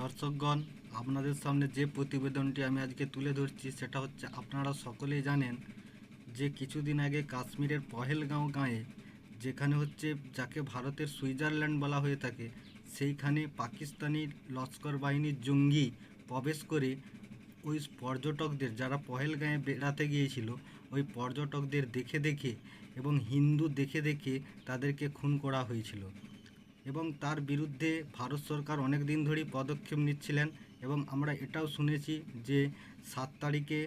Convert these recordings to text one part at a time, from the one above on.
দর্শকগণ, আপনাদের সামনে যে প্রতিবেদনটি আমি আজকে তুলে ধরছি, সেটা হচ্ছে আপনারা সকলেই জানেন যে কিছুদিন আগে কাশ্মীরের পহেলগাঁও গাঁয়ে, যেখানে হচ্ছে যাকে ভারতের সুইজারল্যান্ড বলা হয়ে থাকে, সেইখানে পাকিস্তানি লস্কর বাহিনীর জঙ্গি প্রবেশ করে ওই পর্যটকদের, যারা পহেলগাঁয়ে বেড়াতে গিয়েছিল, ওই পর্যটকদের দেখে দেখে এবং হিন্দু দেখে দেখে তাদেরকে খুন করা হয়েছিল। এবং তার বিরুদ্ধে ভারত সরকার অনেক দিন ধরেই পদক্ষেপ নিচ্ছিলেন এবং আমরা এটাও শুনেছি যে সাত তারিখে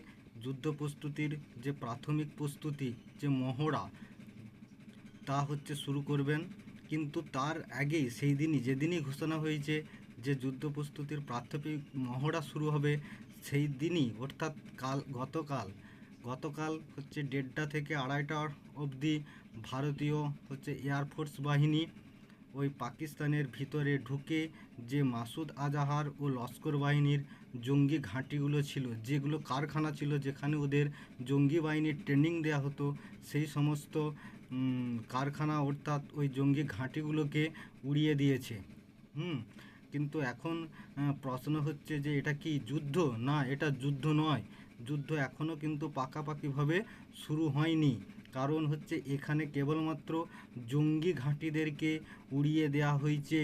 যুদ্ধ প্রস্তুতির যে প্রাথমিক প্রস্তুতি, যে মহড়া, তা হচ্ছে শুরু করবেন। কিন্তু তার আগেই, সেই দিনই, যেদিনই ঘোষণা হয়েছে যে যুদ্ধ প্রস্তুতির প্রাথমিক মহড়া শুরু হবে, সেই দিনই, অর্থাৎ কাল, গতকাল গতকাল হচ্ছে দেড়টা থেকে আড়াইটা অবধি ভারতীয় হচ্ছে এয়ারফোর্স বাহিনী ওই পাকিস্তানের ভিতরে ঢুকে যে মাসুদ আজাহার ও লস্কর বাহিনীর জঙ্গি ঘাঁটিগুলো ছিল, যেগুলো কারখানা ছিল যেখানে ওদের জঙ্গি বাহিনীর ট্রেনিং দেওয়া হতো, সেই সমস্ত কারখানা অর্থাৎ ওই জঙ্গি ঘাঁটিগুলোকে উড়িয়ে দিয়েছে। হুম, কিন্তু এখন প্রশ্ন হচ্ছে যে এটা কি যুদ্ধ? না, এটা যুদ্ধ নয়। যুদ্ধ এখনও কিন্তু পাকাপাকিভাবে শুরু হয়নি। কারণ হচ্ছে এখানে কেবলমাত্র জঙ্গি ঘাঁটিদেরকে উড়িয়ে দেওয়া হয়েছে।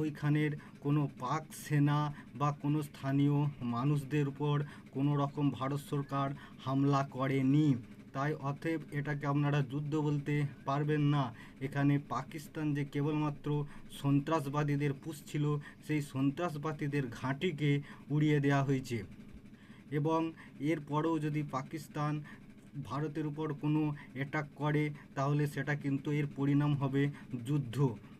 ওইখানের কোনো পাক সেনা বা কোনো স্থানীয় মানুষদের উপর কোনো রকম ভারত সরকার হামলা করেনি। তাই অতএব এটাকে আপনারা যুদ্ধ বলতে পারবেন না। এখানে পাকিস্তান যে কেবলমাত্র সন্ত্রাসবাদীদের পুষছিল, সেই সন্ত্রাসবাদীদের ঘাঁটিকে উড়িয়ে দেওয়া হয়েছে। এবং এরপরেও যদি পাকিস্তান ভারতের উপর কোনো অ্যাটাক করে, তাহলে সেটা কিন্তু এর পরিণাম হবে যুদ্ধ।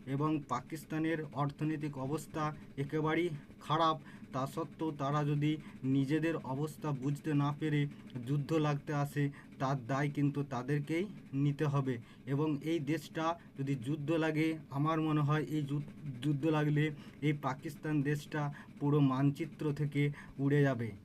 এবং পাকিস্তানের অর্থনৈতিক অবস্থা একেবারেই খারাপ, তা সত্ত্বেও তারা যদি নিজেদের অবস্থা বুঝতে না পেরে যুদ্ধ লাগতে আসে, তার দায় কিন্তু তাদেরকেই নিতে হবে। এবং এই দেশটা যদি যুদ্ধ লাগে, আমার মনে হয় এই যুদ্ধ লাগলে এই পাকিস্তান দেশটা পুরো মানচিত্র থেকে উড়ে যাবে।